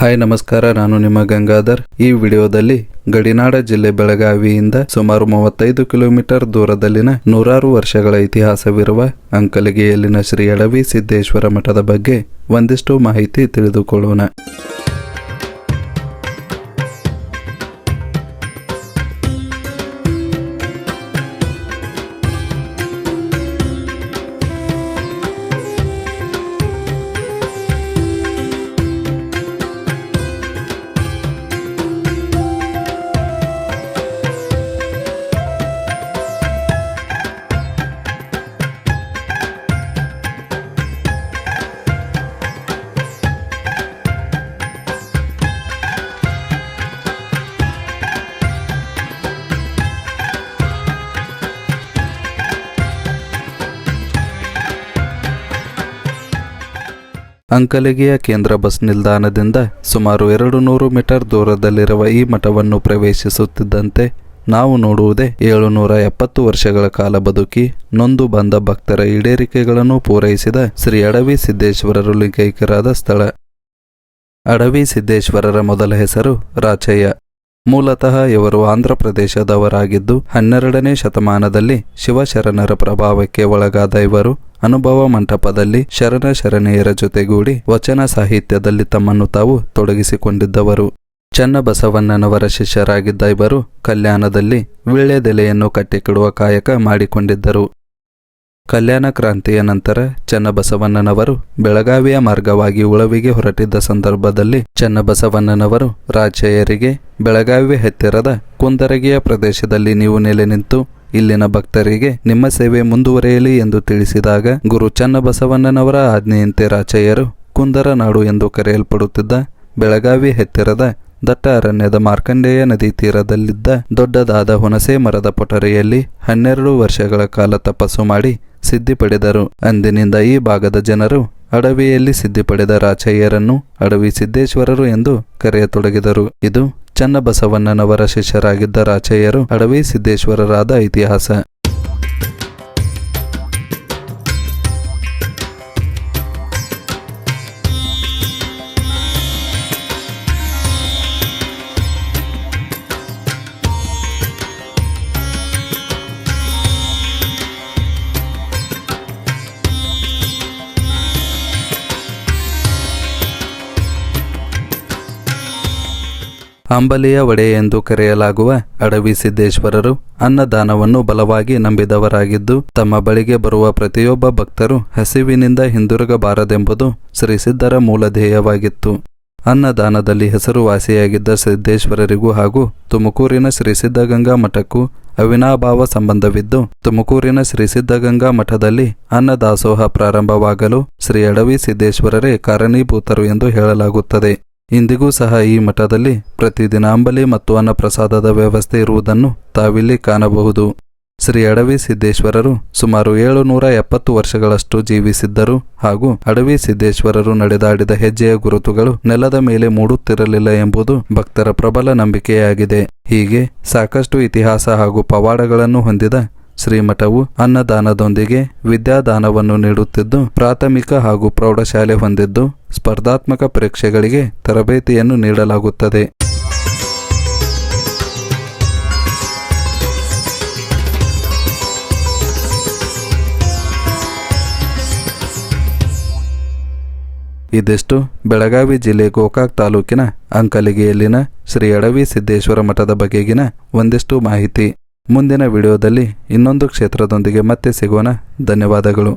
Hi, ನಮಸ್ಕಾರ. ನಾನು ನಿಮ್ಮ ಗಂಗಾಧರ್. ಈ ವಿಡಿಯೋದಲ್ಲಿ ಗಡಿನಾಡ ಜಿಲ್ಲೆ ಬೆಳಗಾವಿಯಿಂದ ಸುಮಾರು ಮೂವತ್ತೈದು ಕಿಲೋಮೀಟರ್ ದೂರದಲ್ಲಿನ ನೂರಾರು ವರ್ಷಗಳ ಇತಿಹಾಸವಿರುವ ಅಂಕಲಿಗೆಯಲ್ಲಿನ ಶ್ರೀ ಅಡವಿ ಸಿದ್ದೇಶ್ವರ ಮಠದ ಬಗ್ಗೆ ಒಂದಿಷ್ಟು ಮಾಹಿತಿ ತಿಳಿದುಕೊಳ್ಳೋಣ. ಅಂಕಲಗಿಯ ಕೇಂದ್ರ ಬಸ್ ನಿಲ್ದಾಣದಿಂದ ಸುಮಾರು ಎರಡು ನೂರು ಮೀಟರ್ ದೂರದಲ್ಲಿರುವ ಈ ಮಠವನ್ನು ಪ್ರವೇಶಿಸುತ್ತಿದ್ದಂತೆ ನಾವು ನೋಡುವುದೇ ಏಳುನೂರ ಎಪ್ಪತ್ತು ವರ್ಷಗಳ ಕಾಲ ಬದುಕಿ ನೊಂದು ಬಂದ ಭಕ್ತರ ಈಡೇರಿಕೆಗಳನ್ನು ಪೂರೈಸಿದ ಶ್ರೀ ಅಡವಿ ಸಿದ್ದೇಶ್ವರರು ಲಿಂಗೈಕ್ಯರಾದ ಸ್ಥಳ. ಅಡವಿ ಸಿದ್ದೇಶ್ವರರ ಮೊದಲ ಹೆಸರು ರಾಚಯ್ಯ. ಮೂಲತಃ ಇವರು ಆಂಧ್ರಪ್ರದೇಶದವರಾಗಿದ್ದು ಹನ್ನೆರಡನೇ ಶತಮಾನದಲ್ಲಿ ಶಿವಶರಣರ ಪ್ರಭಾವಕ್ಕೆ ಒಳಗಾದ ಇವರು ಅನುಭವ ಮಂಟಪದಲ್ಲಿ ಶರಣ ಶರಣೆಯರ ಜೊತೆಗೂಡಿ ವಚನ ಸಾಹಿತ್ಯದಲ್ಲಿ ತಮ್ಮನ್ನು ತಾವು ತೊಡಗಿಸಿಕೊಂಡಿದ್ದವರು. ಚನ್ನಬಸವಣ್ಣನವರ ಶಿಷ್ಯರಾಗಿದ್ದ ಇವರು ಕಲ್ಯಾಣದಲ್ಲಿ ವೀಳ್ಯದೆಲೆಯನ್ನು ಕಟ್ಟಿಕಿಡುವ ಕಾಯಕ ಮಾಡಿಕೊಂಡಿದ್ದರು. ಕಲ್ಯಾಣ ಕ್ರಾಂತಿಯ ನಂತರ ಚನ್ನಬಸವಣ್ಣನವರು ಬೆಳಗಾವಿಯ ಮಾರ್ಗವಾಗಿ ಉಳವಿಗೆ ಹೊರಟಿದ್ದ ಸಂದರ್ಭದಲ್ಲಿ ಚನ್ನಬಸವಣ್ಣನವರು ರಾಜಯ್ಯರಿಗೆ ಬೆಳಗಾವಿ ಹತ್ತಿರದ ಕುಂದರಗಿಯ ಪ್ರದೇಶದಲ್ಲಿ ನೀವು ನೆಲೆ ನಿಂತು ಇಲ್ಲಿನ ಭಕ್ತರಿಗೆ ನಿಮ್ಮ ಸೇವೆ ಮುಂದುವರೆಯಲಿ ಎಂದು ತಿಳಿಸಿದಾಗ ಗುರು ಚನ್ನಬಸವಣ್ಣನವರ ಆಜ್ಞೆಯಂತೆ ರಾಚಯ್ಯರು ಕುಂದರನಾಡು ಎಂದು ಕರೆಯಲ್ಪಡುತ್ತಿದ್ದ ಬೆಳಗಾವಿ ಹತ್ತಿರದ ದಟ್ಟ ಅರಣ್ಯದ ಮಾರ್ಕಂಡೇಯ ನದಿ ತೀರದಲ್ಲಿದ್ದ ದೊಡ್ಡದಾದ ಹುಣಸೆ ಮರದ ಪೊಟರೆಯಲ್ಲಿ ಹನ್ನೆರಡು ವರ್ಷಗಳ ಕಾಲ ತಪಸ್ಸು ಮಾಡಿ ಸಿದ್ಧಿ ಪಡೆದರು ಅಂದಿನಿಂದ ಈ ಭಾಗದ ಜನರು ಅಡವಿಯಲ್ಲಿ ಸಿದ್ಧಿ ಪಡೆದ ರಾಚಯ್ಯರನ್ನು ಅಡವಿ ಸಿದ್ದೇಶ್ವರರು ಎಂದು ಕರೆಯತೊಡಗಿದರು. ಇದು ಚನ್ನಬಸವಣ್ಣನವರ ಶಿಷ್ಯರಾಗಿದ್ದ ರಾಚಯ್ಯರು ಅಡವಿ ಸಿದ್ದೇಶ್ವರರಾದ ಇತಿಹಾಸ. ಅಂಬಲಿಯ ಒಡೆ ಎಂದು ಕರೆಯಲಾಗುವ ಅಡವಿ ಸಿದ್ದೇಶ್ವರರು ಅನ್ನದಾನವನ್ನು ಬಲವಾಗಿ ನಂಬಿದವರಾಗಿದ್ದು, ತಮ್ಮ ಬಳಿಗೆ ಬರುವ ಪ್ರತಿಯೊಬ್ಬ ಭಕ್ತರು ಹಸಿವಿನಿಂದ ಹಿಂದಿರುಗಬಾರದೆಂಬುದು ಶ್ರೀ ಸಿದ್ಧರ ಮೂಲ ಅನ್ನದಾನದಲ್ಲಿ ಹೆಸರುವಾಸಿಯಾಗಿದ್ದ ಸಿದ್ದೇಶ್ವರರಿಗೂ ಹಾಗೂ ತುಮಕೂರಿನ ಶ್ರೀ ಸಿದ್ಧಗಂಗಾ ಮಠಕ್ಕೂ ಅವಿನಾಭಾವ ಸಂಬಂಧವಿದ್ದು, ತುಮಕೂರಿನ ಶ್ರೀ ಸಿದ್ಧಗಂಗಾ ಮಠದಲ್ಲಿ ಅನ್ನದಾಸೋಹ ಪ್ರಾರಂಭವಾಗಲು ಶ್ರೀ ಅಡವಿ ಸಿದ್ದೇಶ್ವರರೇ ಕಾರಣೀಭೂತರು ಎಂದು ಹೇಳಲಾಗುತ್ತದೆ. ಇಂದಿಗೂ ಸಹ ಈ ಮಠದಲ್ಲಿ ಪ್ರತಿದಿನ ಅಂಬಲಿ ಮತ್ತು ಅನ್ನಪ್ರಸಾದದ ವ್ಯವಸ್ಥೆ ಇರುವುದನ್ನು ತಾವಿಲ್ಲಿ ಕಾಣಬಹುದು. ಶ್ರೀ ಅಡವಿ ಸಿದ್ದೇಶ್ವರರು ಸುಮಾರು ಏಳುನೂರ ಎಪ್ಪತ್ತು ವರ್ಷಗಳಷ್ಟು ಜೀವಿಸಿದ್ದರು ಹಾಗೂ ಅಡವಿ ಸಿದ್ದೇಶ್ವರರು ನಡೆದಾಡಿದ ಹೆಜ್ಜೆಯ ಗುರುತುಗಳು ನೆಲದ ಮೇಲೆ ಮೂಡುತ್ತಿರಲಿಲ್ಲ ಎಂಬುದು ಭಕ್ತರ ಪ್ರಬಲ ನಂಬಿಕೆಯಾಗಿದೆ. ಹೀಗೆ ಸಾಕಷ್ಟು ಇತಿಹಾಸ ಹಾಗೂ ಪವಾಡಗಳನ್ನು ಹೊಂದಿದ ಶ್ರೀಮಠವು ಅನ್ನದಾನದೊಂದಿಗೆ ವಿದ್ಯಾದಾನವನ್ನು ನೀಡುತ್ತಿದ್ದು, ಪ್ರಾಥಮಿಕ ಹಾಗೂ ಪ್ರೌಢಶಾಲೆ ಹೊಂದಿದ್ದು ಸ್ಪರ್ಧಾತ್ಮಕ ಪರೀಕ್ಷೆಗಳಿಗೆ ತರಬೇತಿಯನ್ನು ನೀಡಲಾಗುತ್ತದೆ. ಇದಿಷ್ಟು ಬೆಳಗಾವಿ ಜಿಲ್ಲೆ ಗೋಕಾಕ್ ತಾಲೂಕಿನ ಅಂಕಲಿಗೆಯಲ್ಲಿನ ಶ್ರೀ ಅಡವಿ ಸಿದ್ದೇಶ್ವರ ಮಠದ ಬಗೆಗಿನ ಒಂದಿಷ್ಟು ಮಾಹಿತಿ. ಮುಂದಿನ ವಿಡಿಯೋದಲ್ಲಿ ಇನ್ನೊಂದು ಕ್ಷೇತ್ರದೊಂದಿಗೆ ಮತ್ತೆ ಸಿಗೋಣ. ಧನ್ಯವಾದಗಳು.